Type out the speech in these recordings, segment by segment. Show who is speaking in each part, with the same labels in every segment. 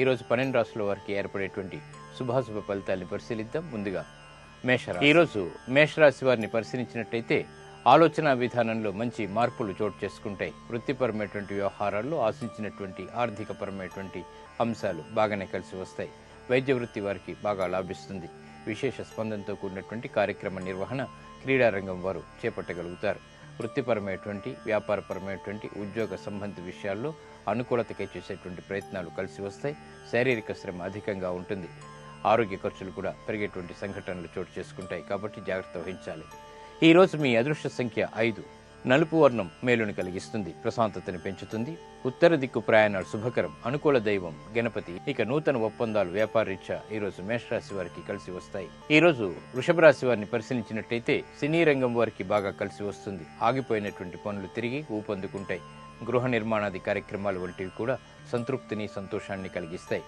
Speaker 1: ఈరోజు పన్నెండు రాష్ట్రాల వారికి ఏర్పడేటువంటి శుభాశుభ ఫలితాన్ని పరిశీలిద్దాం. ముందుగా మేషరాశి. ఈరోజు మేషరాశి వారిని పరిశీలించినట్టయితే ఆలోచన విధానంలో మంచి మార్పులు చోటు చేసుకుంటాయి. వృత్తిపరమైనటువంటి వ్యవహారాల్లో ఆశించినటువంటి ఆర్థికపరమైనటువంటి అంశాలు బాగానే కలిసి వస్తాయి. వైద్య వృత్తి వారికి బాగా లాభిస్తుంది. విశేష స్పందనతో కూడినటువంటి కార్యక్రమ నిర్వహణ క్రీడారంగం వారు చేపట్టగలుగుతారు. వృత్తిపరమైనటువంటి వ్యాపారపరమైనటువంటి ఉద్యోగ సంబంధిత విషయాల్లో అనుకూలతకే చేసేటువంటి ప్రయత్నాలు కలిసి వస్తాయి. శారీరక శ్రమ అధికంగా ఉంటుంది. ఆరోగ్య ఖర్చులు కూడా పెరిగేటువంటి సంఘటనలు చోటు చేసుకుంటాయి కాబట్టి జాగ్రత్త వహించాలి. ఈ రోజు మీ అదృష్ట సంఖ్య ఐదు. నలుపు వర్ణం మేలుని కలిగిస్తుంది ప్రశాంతతని పెంచుతుంది. ఉత్తర దిక్కు ప్రయాణాలు శుభకరం అనుకూల దైవం గణపతి. ఇక నూతన ఒప్పందాలు వ్యాపారరీత్యా ఈరోజు మేషరాశి వారికి కలిసి వస్తాయి. ఈ రోజు వృషభ రాశి వారిని పరిశీలించినట్టయితే సినీ రంగం వారికి బాగా కలిసి వస్తుంది. ఆగిపోయినటువంటి పనులు తిరిగి ఊపందుకుంటాయి. గృహ నిర్మాణాది కార్యక్రమాలు వంటివి కూడా సంతృప్తిని సంతోషాన్ని కలిగిస్తాయి.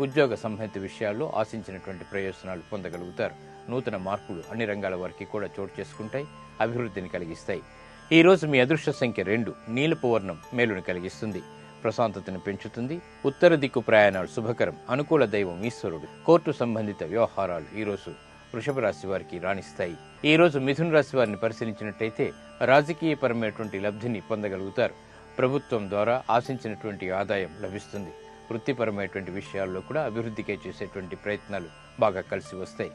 Speaker 1: ఉద్యోగ సంబంధిత విషయాల్లో ఆశించినటువంటి ప్రయోజనాలు పొందగలుగుతారు. నూతన మార్పులు అన్ని రంగాల వారికి కూడా చోటు చేసుకుంటాయి అభివృద్ధిని కలిగిస్తాయి. ఈ రోజు మీ అదృష్ట సంఖ్య రెండు. నీలపు వర్ణం మేలుని కలిగిస్తుంది. ప్రశాంతతను పెంచుతుంది. ఉత్తర దిక్కు ప్రయాణాలు శుభకరం. అనుకూల దైవం ఈశ్వరుడు. కోర్టు సంబంధిత వ్యవహారాలు ఈరోజు వృషభ రాశి వారికి రాణిస్తాయి. ఈ రోజు మిథున రాశి వారిని పరిశీలించినట్టయితే రాజకీయపరమైనటువంటి లబ్ధిని పొందగలుగుతారు. ప్రభుత్వం ద్వారా ఆశించినటువంటి ఆదాయం లభిస్తుంది. వృత్తిపరమైనటువంటి విషయాల్లో కూడా అభివృద్ధికే చేసేటువంటి ప్రయత్నాలు బాగా కలిసి వస్తాయి.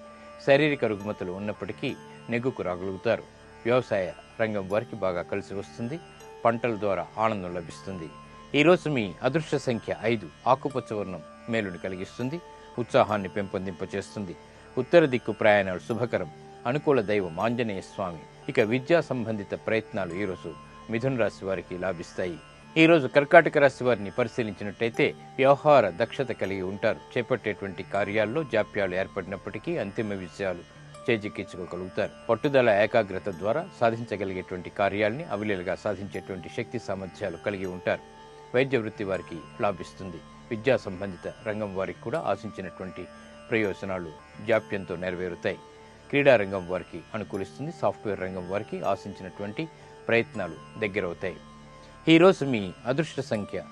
Speaker 1: శారీరక రుగ్మతలు ఉన్నప్పటికీ నెగ్గుకు రాగలుగుతారు. వ్యవసాయ రంగం వారికి బాగా కలిసి వస్తుంది. పంటల ద్వారా ఆనందం లభిస్తుంది. ఈ రోజు మీ అదృష్ట సంఖ్య ఐదు. ఆకుపచ్చ వర్ణం మేలుని కలిగిస్తుంది. ఉత్సాహాన్ని పెంపొందింపచేస్తుంది. ఉత్తర దిక్కు ప్రయాణాలు శుభకరం. అనుకూల దైవం ఆంజనేయ స్వామి. ఇక విద్యా సంబంధిత ప్రయత్నాలు ఈరోజు మిథున రాశి వారికి లాభిస్తాయి. ఈ రోజు కర్కాటక రాశి వారిని పరిశీలించినట్టయితే వ్యవహార దక్షత కలిగి ఉంటారు. చేపట్టేటువంటి కార్యాల్లో జాప్యాలు ఏర్పడినప్పటికీ అంతిమ విజయాలు చేజిక్కించుకోగలుగుతారు. పట్టుదల ఏకాగ్రత ద్వారా సాధించగలిగేటువంటి కార్యాల్ని అవిలేలుగా సాధించేటువంటి శక్తి సామర్థ్యాలు కలిగి ఉంటారు. వైద్య వృత్తి వారికి లాభిస్తుంది. విద్యా సంబంధిత రంగం వారికి కూడా ఆశించినటువంటి ప్రయోజనాలు జాప్యంతో నెరవేరుతాయి. క్రీడా రంగం వారికి అనుకూలిస్తుంది. సాఫ్ట్వేర్ రంగం వారికి ఆశించినటువంటి ప్రయత్నాలు దగ్గరవుతాయి. ఈరోజు మీ అదృష్ట సంఖ్య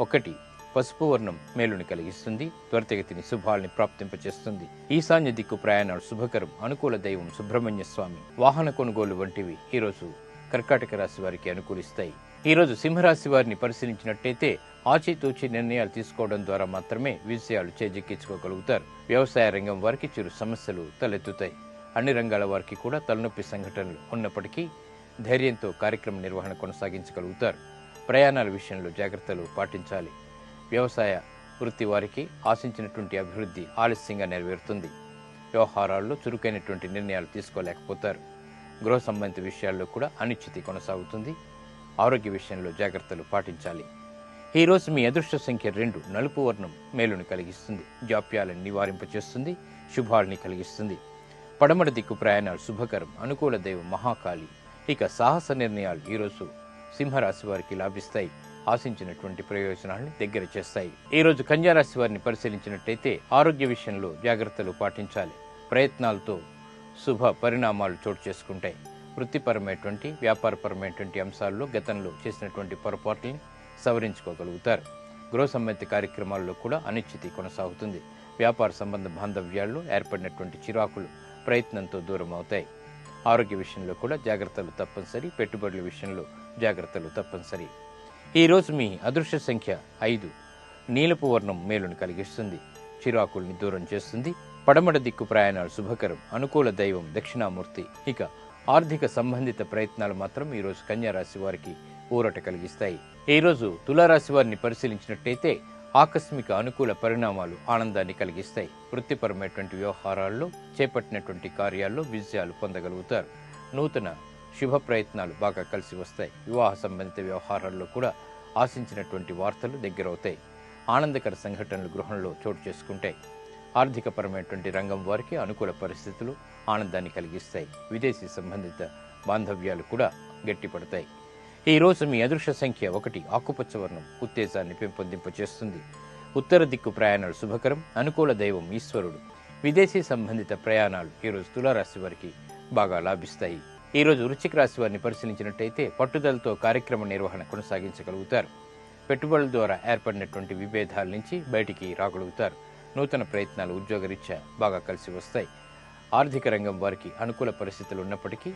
Speaker 1: ఒకటి. పసుపు వర్ణం మేలుని కలిగిస్తుంది త్వరితగతిని శుభాల్ని ప్రాప్తింపచేస్తుంది. ఈశాన్య దిక్కు ప్రయాణాలు శుభకరం అనుకూల దైవం సుబ్రహ్మణ్య స్వామి వాహన కొనుగోలు వంటివి ఈరోజు కర్కాటక రాశి వారికి అనుకూలిస్తాయి. ఈరోజు సింహరాశి వారిని పరిశీలించినట్టయితే ఆచితూచి నిర్ణయాలు తీసుకోవడం ద్వారా మాత్రమే విజయాలు చేజెక్కించుకోగలుగుతారు. వ్యవసాయ రంగం వారికి చిరు సమస్యలు తలెత్తుతాయి. అన్ని రంగాల వారికి కూడా తలనొప్పి సంఘటనలు ఉన్నప్పటికీ ధైర్యంతో కార్యక్రమ నిర్వహణ కొనసాగించగలుగుతారు. ప్రయాణాల విషయంలో జాగ్రత్తలు పాటించాలి. వ్యవసాయ వృత్తి వారికి ఆశించినటువంటి అభివృద్ధి ఆలస్యంగా నెరవేరుతుంది. వ్యవహారాల్లో చురుకైనటువంటి నిర్ణయాలు తీసుకోలేకపోతారు. గృహ సంబంధిత విషయాల్లో కూడా అనిశ్చితి కొనసాగుతుంది. ఆరోగ్య విషయంలో జాగ్రత్తలు పాటించాలి. ఈరోజు మీ అదృష్ట సంఖ్య రెండు నలుపు వర్ణం మేలుని కలిగిస్తుంది. జాప్యాలను నివారింపచేస్తుంది శుభాలని కలిగిస్తుంది. పడమడ దిక్కు ప్రయాణాలు శుభకరం అనుకూల దైవం మహాకాళి. ఇక సాహస నిర్ణయాలు ఈరోజు సింహరాశి వారికి లాభిస్తాయి. ఆశించినటువంటి ప్రయోజనాల్ని దగ్గర చేస్తాయి. ఈ రోజు కన్యారాశి వారిని పరిశీలించినట్టయితే ఆరోగ్య విషయంలో జాగ్రత్తలు పాటించాలి. ప్రయత్నాలతో శుభ పరిణామాలు చోటు చేసుకుంటాయి. వృత్తిపరమైనటువంటి వ్యాపారపరమైనటువంటి అంశాల్లో గతంలో చేసినటువంటి పొరపాట్లని సవరించుకోగలుగుతారు. గృహ సంబంధిత కార్యక్రమాల్లో కూడా అనిశ్చితి కొనసాగుతుంది. వ్యాపార సంబంధ బాంధవ్యాల్లో ఏర్పడినటువంటి చిరాకులు ప్రయత్నంతో దూరం అవుతాయి. ఆరోగ్య విషయంలో కూడా జాగ్రత్తలు తప్పనిసరి. పెట్టుబడుల విషయంలో జాగ్రత్తలు తప్పనిసరి. ఈ రోజు మీ అదృశ్య సంఖ్య ఐదు. నీలపు వర్ణం మేలును కలిగిస్తుంది. చిరాకుల్ని దూరం చేస్తుంది. పడమడ దిక్కు ప్రయాణాలు శుభకరం. అనుకూల దైవం దక్షిణామూర్తి. ఇక ఆర్థిక సంబంధిత ప్రయత్నాలు మాత్రం ఈ రోజు కన్యా రాశి వారికి ఊరట కలిగిస్తాయి. ఈ రోజు తులారాశి వారిని పరిశీలించినట్టయితే ఆకస్మిక అనుకూల పరిణామాలు ఆనందాన్ని కలిగిస్తాయి. వృత్తిపరమైనటువంటి వ్యవహారాల్లో చేపట్టినటువంటి కార్యాల్లో విజయాలు పొందగలుగుతారు. నూతన శుభ ప్రయత్నాలు బాగా కలిసి వస్తాయి. వివాహ సంబంధిత వ్యవహారాల్లో కూడా ఆశించినటువంటి వార్తలు దగ్గరవుతాయి. ఆనందకర సంఘటనలు గృహంలో చోటు చేసుకుంటాయి. ఆర్థికపరమైనటువంటి రంగం వారికి అనుకూల పరిస్థితులు ఆనందాన్ని కలిగిస్తాయి. విదేశీ సంబంధిత బాంధవ్యాలు కూడా గట్టిపడతాయి. ఈ రోజు మీ అదృష్ట సంఖ్య ఒకటి ఆకుపచ్చ వర్ణం ఉత్తేజాన్ని పెంపొందింపచేస్తుంది ఉత్తర దిక్కు ప్రయాణాలు శుభకరం అనుకూల దైవం ఈశ్వరుడు. విదేశీ సంబంధిత ప్రయాణాలు ఈరోజు తులారాశి వారికి బాగా లాభిస్తాయి. ఈరోజు వృశ్చిక రాశి వారిని పరిశీలించినట్టయితే పట్టుదలతో కార్యక్రమ నిర్వహణ కొనసాగించగలుగుతారు. పెట్టుబడుల ద్వారా ఏర్పడినటువంటి విభేదాల నుంచి బయటికి రాగలుగుతారు. నూతన ప్రయత్నాలు ఉద్యోగరీత్యా బాగా కలిసి వస్తాయి. ఆర్థిక రంగం వారికి అనుకూల పరిస్థితులు ఉన్నప్పటికీ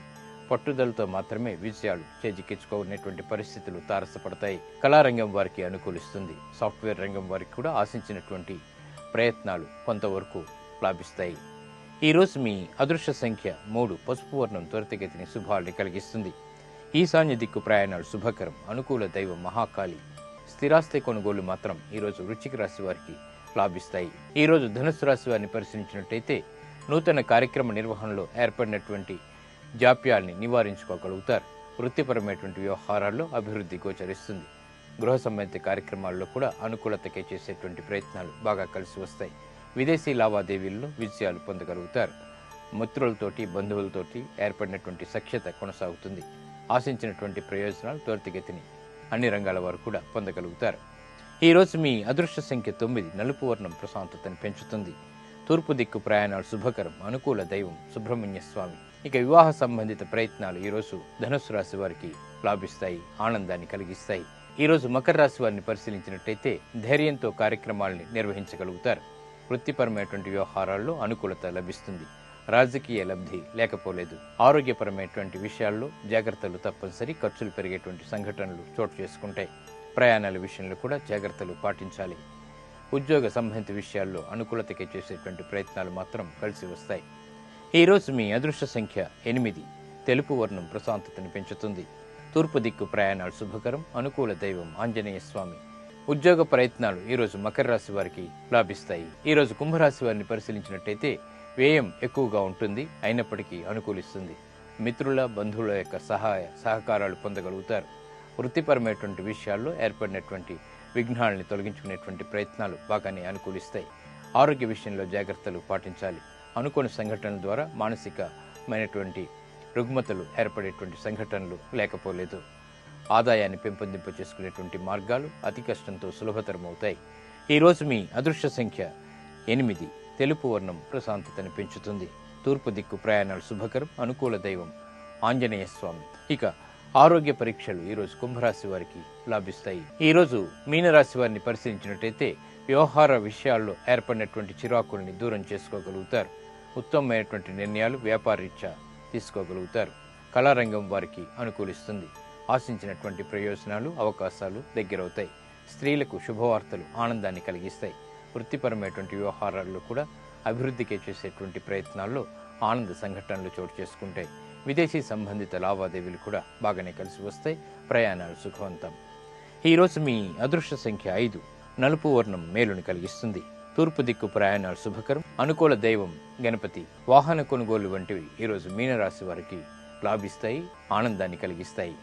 Speaker 1: పట్టుదలతో మాత్రమే విజయాలు చేజిక్కించుకోనేటువంటి పరిస్థితులు తారసపడతాయి. కళారంగం వారికి అనుకూలిస్తుంది. సాఫ్ట్వేర్ రంగం వారికి కూడా ఆశించినటువంటి ప్రయత్నాలు కొంతవరకు లాభిస్తాయి. ఈరోజు మీ అదృశ్య సంఖ్య మూడు. పసుపు వర్ణం త్వరితగతిని శుభాల్ని కలిగిస్తుంది. ఈశాన్య దిక్కు ప్రయాణాలు శుభకరం. అనుకూల దైవం మహాకాళి. స్థిరాస్తి కొనుగోలు మాత్రం ఈరోజు వృచ్చిక రాశి వారికి లాభిస్తాయి. ఈరోజు ధనుసు రాశి వారిని పరిశీలించినట్టయితే నూతన కార్యక్రమ నిర్వహణలో ఏర్పడినటువంటి జాప్యాల్ని నివారించుకోగలుగుతారు. వృత్తిపరమైనటువంటి వ్యవహారాల్లో అభివృద్ధి గోచరిస్తుంది. గృహ సంబంధిత కార్యక్రమాల్లో కూడా అనుకూలతకే చేసేటువంటి ప్రయత్నాలు బాగా కలిసి వస్తాయి. విదేశీ లావాదేవీల్లో విజయాలు పొందగలుగుతారు. మిత్రులతోటి బంధువులతోటి ఏర్పడినటువంటి సఖ్యత కొనసాగుతుంది. ఆశించినటువంటి ప్రయోజనాలు త్వరితగతిని అన్ని రంగాల వారు కూడా పొందగలుగుతారు. ఈ రోజు మీ అదృష్ట సంఖ్య తొమ్మిది నలుపు వర్ణం ప్రశాంతతను పెంచుతుంది. తూర్పు దిక్కు ప్రయాణాలు శుభకరం అనుకూల దైవం సుబ్రహ్మణ్య స్వామి. ఇక వివాహ సంబంధిత ప్రయత్నాలు ఈరోజు ధనుస్సు రాశి వారికి లాభిస్తాయి ఆనందాన్ని కలిగిస్తాయి. ఈరోజు మకర రాశి వారిని పరిశీలించినట్టయితే ధైర్యంతో కార్యక్రమాల్ని నిర్వహించగలుగుతారు. వృత్తిపరమైనటువంటి వ్యవహారాల్లో అనుకూలత లభిస్తుంది. రాజకీయ లబ్ధి లేకపోలేదు. ఆరోగ్యపరమైనటువంటి విషయాల్లో జాగ్రత్తలు తప్పనిసరి ఖర్చులు పెరిగేటువంటి సంఘటనలు చోటు చేసుకుంటాయి. ప్రయాణాల విషయంలో కూడా జాగ్రత్తలు పాటించాలి. ఉద్యోగ సంబంధిత విషయాల్లో అనుకూలతకి చేసేటువంటి ప్రయత్నాలు మాత్రం కలిసి వస్తాయి. ఈ రోజు మీ అదృష్ట సంఖ్య ఎనిమిది. తెలుపు వర్ణం ప్రశాంతతను పెంచుతుంది. తూర్పు దిక్కు ప్రయాణాలు శుభకరం అనుకూల దైవం ఆంజనేయ స్వామి. ఉద్యోగ ప్రయత్నాలు ఈరోజు మకర రాశి వారికి లాభిస్తాయి. ఈరోజు కుంభరాశి వారిని పరిశీలించినట్టయితే వ్యయం ఎక్కువగా ఉంటుంది అయినప్పటికీ అనుకూలిస్తుంది. మిత్రుల బంధువుల యొక్క సహాయ సహకారాలు పొందగలుగుతారు. వృత్తిపరమైనటువంటి విషయాల్లో ఏర్పడినటువంటి విఘ్నాలని తొలగించుకునేటువంటి ప్రయత్నాలు బాగానే అనుకూలిస్తాయి. ఆరోగ్య విషయంలో జాగ్రత్తలు పాటించాలి. అనుకోని సంఘటనల ద్వారా మానసికమైనటువంటి రుగ్మతలు ఏర్పడేటువంటి సంఘటనలు లేకపోలేదు. ఆదాయాన్ని పెంపొందింప చేసుకునేటువంటి మార్గాలు అతి కష్టంతో సులభతరం అవుతాయి ఈరోజు మీ అదృష్ట సంఖ్య ఎనిమిది. తెలుపు వర్ణం ప్రశాంతతను పెంచుతుంది. తూర్పు దిక్కు ప్రయాణాలు శుభకరం అనుకూల దైవం ఆంజనేయ స్వామి. ఇక ఆరోగ్య పరీక్షలు ఈరోజు కుంభరాశి వారికి లాభిస్తాయి. ఈరోజు మీనరాశి వారిని పరిశీలించినట్టయితే వ్యవహార విషయాల్లో ఏర్పడినటువంటి చిరాకుల్ని దూరం చేసుకోగలుగుతారు. ఉత్తమమైనటువంటి నిర్ణయాలు వ్యాపారరీత్యా తీసుకోగలుగుతారు. కళారంగం వారికి అనుకూలిస్తుంది. ఆశించినటువంటి ప్రయోజనాలు అవకాశాలు దగ్గరవుతాయి. స్త్రీలకు శుభవార్తలు ఆనందాన్ని కలిగిస్తాయి. వృత్తిపరమైనటువంటి వ్యవహారాల్లో కూడా అభివృద్ధికి చేసేటువంటి ప్రయత్నాల్లో ఆనంద సంఘటనలు చోటు చేసుకుంటాయి. విదేశీ సంబంధిత లావాదేవీలు కూడా బాగానే కలిసి వస్తాయి. ప్రయాణాలు సుఖవంతం. ఈరోజు మీ అదృష్ట సంఖ్య ఐదు. నలుపు వర్ణం మేలుని కలిగిస్తుంది. తూర్పు దిక్కు ప్రయాణాలు శుభకరం. అనుకూల దైవం గణపతి వాహన కొనుగోలు వంటివి ఈరోజు మీనరాశి వారికి లాభిస్తాయి ఆనందాన్ని కలిగిస్తాయి.